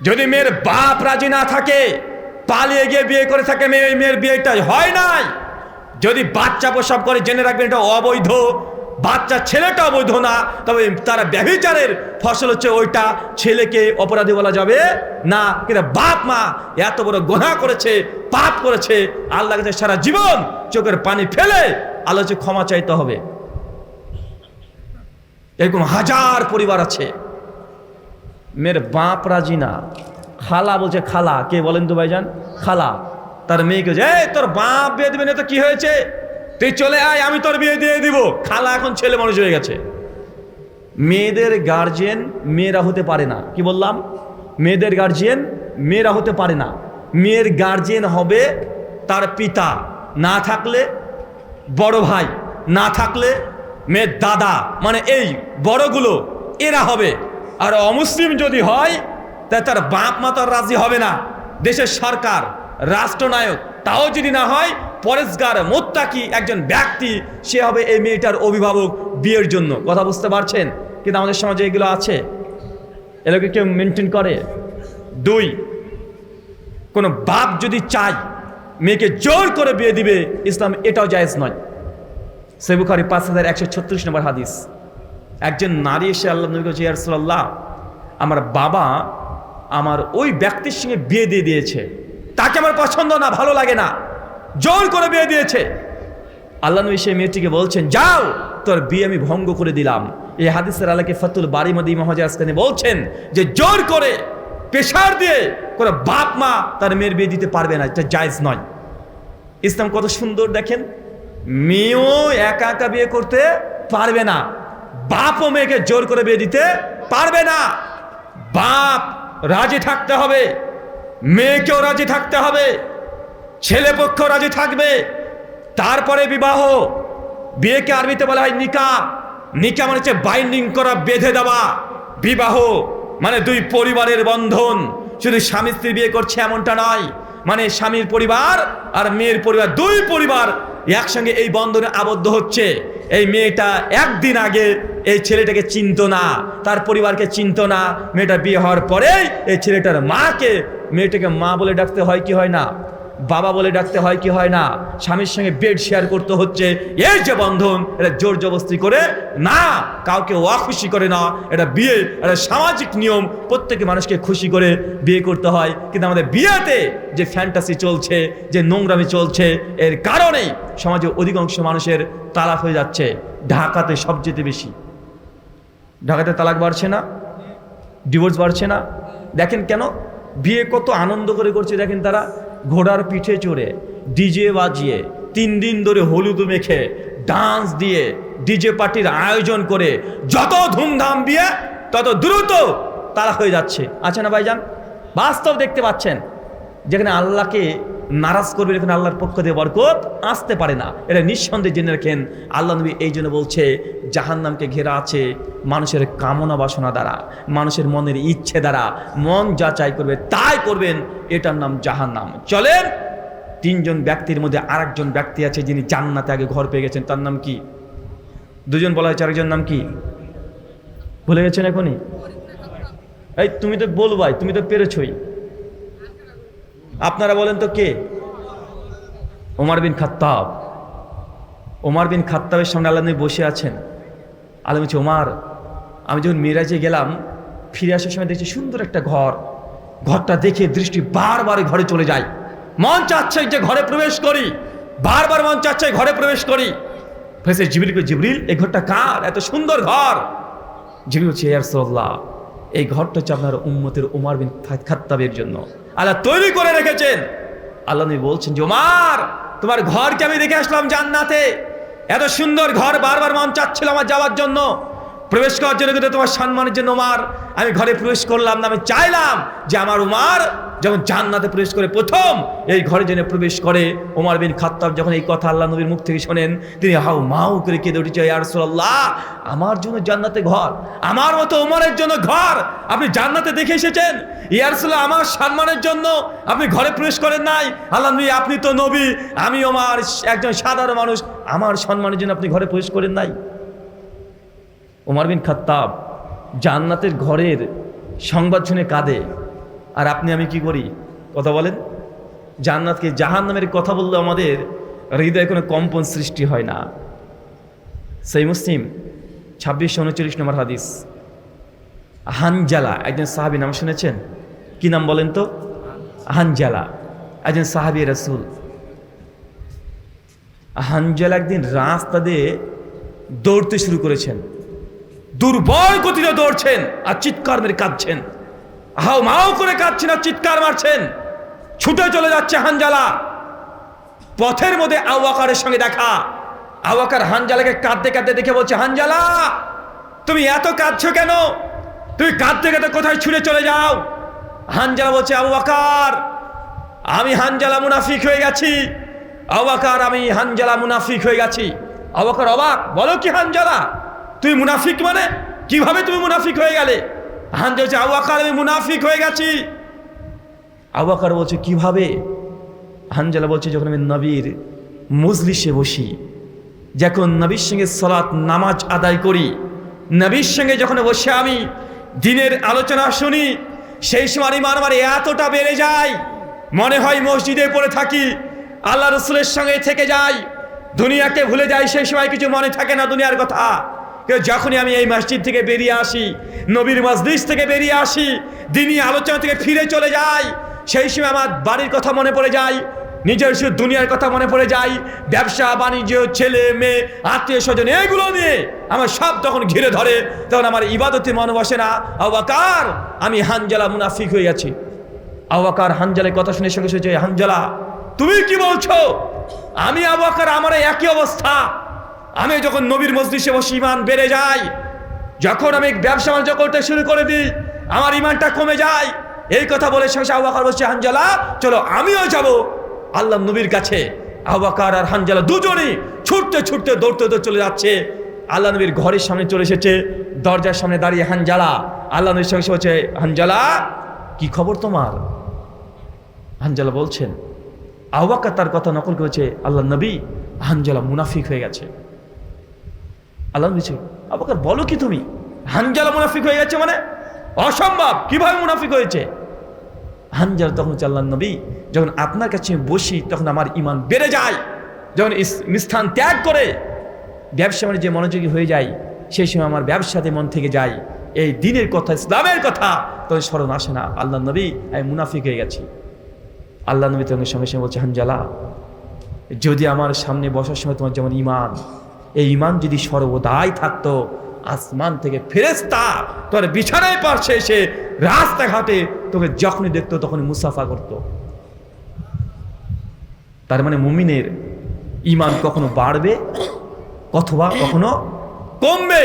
যদি মেয়ের বাপ রাজি না থাকে, পালিয়ে গিয়ে বিয়ে করে থাকে মেয়ে, ওই মেয়ের বিয়েটা হয় নাই। যদি বাচ্চা প্রসব করে, জেনে রাখবেন এটা অবৈধ, বাচ্চা ছেলেটা অবৈধ না, তবে তারা ব্যভিচারের ফসল হচ্ছে ওইটা, ছেলেকে অপরাধী বলা যাবে না। কিন্তু বাপ মা এত বড় গোনা করেছে, পাপ করেছে আল্লাহ কাছে সারা জীবন চোখের পানি ফেলে আল্লাহ ক্ষমা চাইতে হবে। এরকম হাজার পরিবার আছে মেয়ের বাপ রাজি না। খালা বলছে খালা কে বলেন তো ভাইজান? খালা। তার মেয়েকে যে "এই, তোর বাপ বিয়ে দিবে না তো কি হয়েছে? তুই চলে আয় আমি তোর বিয়ে দিয়ে দিব। খালা এখন ছেলে মানুষ হয়ে গেছে। মেয়েদের গার্জিয়ান মেয়েরা হতে পারে না। কি বললাম? মেয়েদের গার্জিয়ান মেয়েরা হতে পারে না। মেয়ের গার্জিয়ান হবে তার পিতা। না থাকলে বড় ভাই না থাকলে মেয়ের দাদা। মানে এই বড়গুলো এরা হবে। আর অমুসলিম যদি হয়, তা তার বাপ মা তো রাজি হবে না। দেশের সরকার, রাষ্ট্রনায়ক, তাও যদি না হয়, পরেশগার, মোত্তাকি একজন ব্যক্তি, সে হবে এই মেয়েটার অভিভাবক বিয়ের জন্য। কথা বুঝতে পারছেন? কিন্তু আমাদের সমাজে এগুলো আছে। এগুলোকে কেউ মেনটেন করে? দুই, কোনো বাপ যদি চায়, মেয়েকে জোর করে বিয়ে দিবে, ইসলাম এটাও জায়েজ নয়। সেবুখারি পাঁচ হাজার একশো ছত্রিশ নম্বর হাদিস। একজন নারী এসে আল্লাহ নবী কাছে ইয়ারসাল্লাহ আমার বাবা আমার ওই ব্যক্তির সঙ্গে বিয়ে দিয়ে দিয়েছে। তাকে আমার পছন্দ না, ভালো লাগে না। জোর করে বিয়ে দিয়েছে। আল্লাহ নবী সেই মেয়েটিকে বলছেন, যাও, তোর বিয়ে আমি ভঙ্গ করে দিলাম। এই হাদিসের আলাকে ফতুল বাড়ি মদি মহাজ আসকানি বলছেন যে, জোর করে, পেশার দিয়ে কোনো বাপ মা তার মেয়ের বিয়ে দিতে পারবে না, এটা জায়েজ নয়। ইসলাম কত সুন্দর দেখেন, মেয়েও একা একা বিয়ে করতে পারবে না। বাপও মেয়েকে জোর করে বিয়ে দিতে পারবে না। বাপ রাজি থাকতে হবে, মেয়েকেও রাজি থাকতে হবে ছেলে পক্ষ রাজি থাকবে। তারপরে বিবাহ, বিয়েকে আরবিতে বলা হয় নিকা নিকা মানে হচ্ছে বাইন্ডিং করা, বেঁধে দেওয়া। বিবাহ মানে দুই পরিবারের বন্ধন। শুধু স্বামী স্ত্রী বিয়ে করছে এমনটা নয় মানে স্বামীর পরিবার আর মেয়ের পরিবার, দুই পরিবার একসঙ্গে এই বন্ধনে আবদ্ধ হচ্ছে। এই মেয়েটা একদিন আগে এই ছেলেটাকে চিনত না, তার পরিবারকে চিনত না। মেয়েটা বিয়ে হওয়ার পরেই এই ছেলেটার মাকে, মেয়েটাকে মা বলে ডাকতে হয় কি হয় না? বাবা বলে ডাকতে হয় কি হয় না? স্বামীর সঙ্গে বেড শেয়ার করতে হচ্ছে। এই যে বন্ধন, এটা জোর জবস্তি করে না, কাউকে অখুশি করে না। এটা বিয়ে, এটা সামাজিক নিয়ম। প্রত্যেকে মানুষকে খুশি করে বিয়ে করতে হয়। কিন্তু আমাদের বিয়েতে যে ফ্যান্টাসি চলছে, যে নোংরামি চলছে, এর কারণেই সমাজে অধিকাংশ মানুষের তালাক হয়ে যাচ্ছে। ঢাকাতে সবচেয়ে বেশি। ঢাকাতে তালাক বাড়ছে না? ডিভোর্স বাড়ছে না? দেখেন কেন? বিয়ে কত আনন্দ করে করছে, দেখেন তারা। ঘোড়ার পিঠে চড়ে ডিজে বাজিয়ে তিন দিন ধরে হলুদ মেখে ডান্স দিয়ে ডিজে পার্টির আয়োজন করে যত ধুমধাম দিয়ে তত দ্রুত তারা হয়ে যাচ্ছে। আছে না ভাইজান? বাস্তব দেখতে পাচ্ছেন। যেখানে আল্লাহকে নারাজ করবে এখানে আল্লাহর পক্ষ দিয়ে বরকত আসতে পারে না। এটা নিঃসন্দেহে জেনে রাখেন, আল্লাহ নবী এই জন্য বলছে, জাহান্নামকে ঘেরা আছে মানুষের কামনা বাসনা দ্বারা, মানুষের মনের ইচ্ছে দ্বারা, মন যা চাই করবে তাই করবেন, এটার নাম জাহান্নাম। চলেন, তিনজন ব্যক্তির মধ্যে আরেকজন ব্যক্তি আছে যিনি জান্নাতে আগে ঘর পেয়ে গেছেন, তার নাম কি? দুজন বলা হয়েছে আরেকজন নাম কি? ভুলে গেছেন এখনই? এই, তুমি তো বলবাই, তুমি তো পেরেছই। আপনারা বলেন তো কে? ওমার বিন খাত্তাব। ওমার বিন খাত্তাবের সামনে আল্লাহ বসে আছেন। আলম বলছে, ওমার, আমি যখন মিরাজে গেলাম, ফিরে আসার সময় দেখছি সুন্দর একটা ঘর। ঘরটা দেখে দৃষ্টি বারবার ঘরে চলে যায়। মন চাচ্ছে যে ঘরে প্রবেশ করি। বারবার মন চাচ্ছে ঘরে প্রবেশ করি। ফেসে জিবরিল জিবরিল, এই ঘরটা কার? এত সুন্দর ঘর। জিবরিল হচ্ছে ইয়ারসোল্লাহ এই ঘরটা হচ্ছে আপনার উম্মতের উমার বিন খাত্তাবের জন্য। আল্লাহ তৈরি করে রেখেছেন। আল্লাহ নবী বলছেন যে, ওমার, তোমার ঘরকে আমি দেখে আসলাম জান্নাতে। এত সুন্দর ঘর বারবার মন চাচ্ছিল আমার যাওয়ার জন্য। প্রবেশ করার জন্য কিন্তু তোমার সম্মানের জন্য উমার আমি ঘরে প্রবেশ করলাম না, আমি চাইলাম যে আমার উমার যখন জান্নাতে প্রবেশ করে প্রথম এই ঘরে জেনে প্রবেশ করে ওমার বিন খাত্তাব, যখন এই কথা আল্লাহ নবীর মুখ থেকে শোনেন, তিনি হাউ মাউ করে কেঁদে উঠেছে ইয়ারসোল্লাহ আমার জন্য জান্নাতে ঘর, আমার মতো ওমরের জন্য ঘর, আপনি জান্নাতে দেখে এসেছেন? ইয়ারসোল্লাহ আমার সম্মানের জন্য আপনি ঘরে প্রবেশ করেন নাই? আল্লাহ নবী, আপনি তো নবী, আমি আমার একজন সাধারণ মানুষ, আমার সম্মানের জন্য আপনি ঘরে প্রবেশ করেন নাই? ওমার বিন খাত্তাব জান্নাতের ঘরের সংবাদ শুনে কাঁদে। আর আপনি, আমি কি করি? কথা বলেন। জান্নাতকে জাহান নামের কথা বললে আমাদের হৃদয়ে কোনো কম্পন সৃষ্টি হয় না। সেই মুসলিম ছাব্বিশশো উনচল্লিশ নম্বর হাদিস। হানজালা, একজন সাহাবি নাম শুনেছেন? কি নাম বলেন তো? হানজালা, একজন সাহাবি রসুল। হানজালা একদিন রাস্তা দিয়ে দৌড়তে শুরু করেছেন। দুর্বল গতিতে দৌড়ছেন আর চিৎকার মেরে কাঁদছেন। হাও মাও করে কাঁদছেন আর চিৎকার মারছেন। ছুটে চলে যাচ্ছে হানজালা। পথের মধ্যে আওয়াকারের সঙ্গে দেখা। আওয়াকার হানজালাকে কাঁদতে কাঁদতে দেখে বলছে, হানজালা, তুমি এত কাঁদছো কেন? তুমি কাঁদতে কাঁদতে কোথায় ছুটে চলে যাও? হানজালা বলছে, আবু বাকার, আমি হানজালা মুনাফিক হয়ে গেছি। আবাকার আমি হানজালা মুনাফিক হয়ে গেছি। আবাকার অবাক, বলো কি হানজালা, তুই মুনাফিক মানে? কীভাবে তুমি মুনাফিক হয়ে গেলে? হানজা বলছে আবাকার আমি মুনাফিক হয়ে গেছি। আবাকার বলছে, কীভাবে? হানজালা বলছে, যখন আমি নবীর মজলিসে বসি, যখন নবীর সঙ্গে সলাৎ নামাজ আদায় করি, নবীর সঙ্গে যখন বসে আমি দিনের আলোচনা শুনি, সেই সময় ইমান আমার এতটা বেড়ে যায় মনে হয় মসজিদে পড়ে থাকি, আল্লাহ রসুলের সঙ্গে থেকে যাই, দুনিয়াকে ভুলে যাই, সেই সময় কিছু মনে থাকে না দুনিয়ার কথা। যখনই আমি এই মসজিদ থেকে বেরিয়ে আসি, নবীর মসজিদ থেকে বেরিয়ে আসি দিনই আলোচনা থেকে ফিরে চলে যাই, সেই সময় আমার বাড়ির কথা মনে পড়ে যায়, নিজের শুধু দুনিয়ার কথা মনে পড়ে যায়, ব্যবসা, বাণিজ্য, ছেলে, মেয়ে, আত্মীয় স্বজন, এগুলো নিয়ে আমার সব তখন ঘিরে ধরে, তখন আমার ইবাদতে মনে বসে না। আবাকার আমি হানজালা মুনাফিক হয়ে গেছি। আবাকার হানজালের কথা শুনে সঙ্গে সঙ্গে হানজালা, তুমি কি বলছো? আমি আবাকার আমার একই অবস্থা। আমি যখন নবীর মসজিদে বসে ইমান বেড়ে যায়। যখন আমি ব্যবসা বাণিজ্য করতে শুরু করে দিই, আমার ইমানটা কমে যায়। এই কথা বলে শেষ আবাকার বলছে, হানজালা, চলো আমিও যাব। আল্লাহ নবীর কাছে আবাকার আর হানজালা দুজনই ছুটতে ছুটতে দৌড়তে দৌড় চলে যাচ্ছে। আল্লাহ নবীর ঘরের সামনে চলে এসেছে, দরজার সামনে দাঁড়িয়ে হানজালা। আল্লাহ নবীর সঙ্গে বলছে, হানজালা, কি খবর তোমার? হানজালা বলছেন আবাকা তার কথা নকল করেছে, আল্লাহ নবী, হানজালা মুনাফিক হয়ে গেছে। আল্লাহ বলছে আবাকার বলো কি তুমি? হানজালা মুনাফিক হয়ে গেছে মানে? অসম্ভব! কীভাবে মুনাফিক হয়েছে? হানজালা তখন হচ্ছে আল্লাহ নবী। যখন আপনার কাছে বসি, তখন আমার ইমান বেড়ে যায়। যখন স্থান ত্যাগ করে, ব্যবসা মানে যে মনোযোগী হয়ে যায়, সেই সময় আমার ব্যবসাতে মন থেকে যায়। এই দিনের কথা, ইসলামের কথা, তখন স্মরণ আসে না। আল্লাহ নবী, আমি মুনাফিক হয়ে গেছি। আল্লাহ নবী তখন সঙ্গে সঙ্গে বলছে, হানজালা, যদি আমার সামনে বসার সময় তোমার যেমন ইমান এই ইমান যদি সর্বদাই থাকতো, আসমান থেকে ফেরেস্তা তোর বিছানায় পারছে এসে রাস্তাঘাটে তোকে যখনই দেখতো তখনই মুসাফা করত। তার মানে মুমিনের ইমান কখনো বাড়বে, অথবা কখনো কমবে।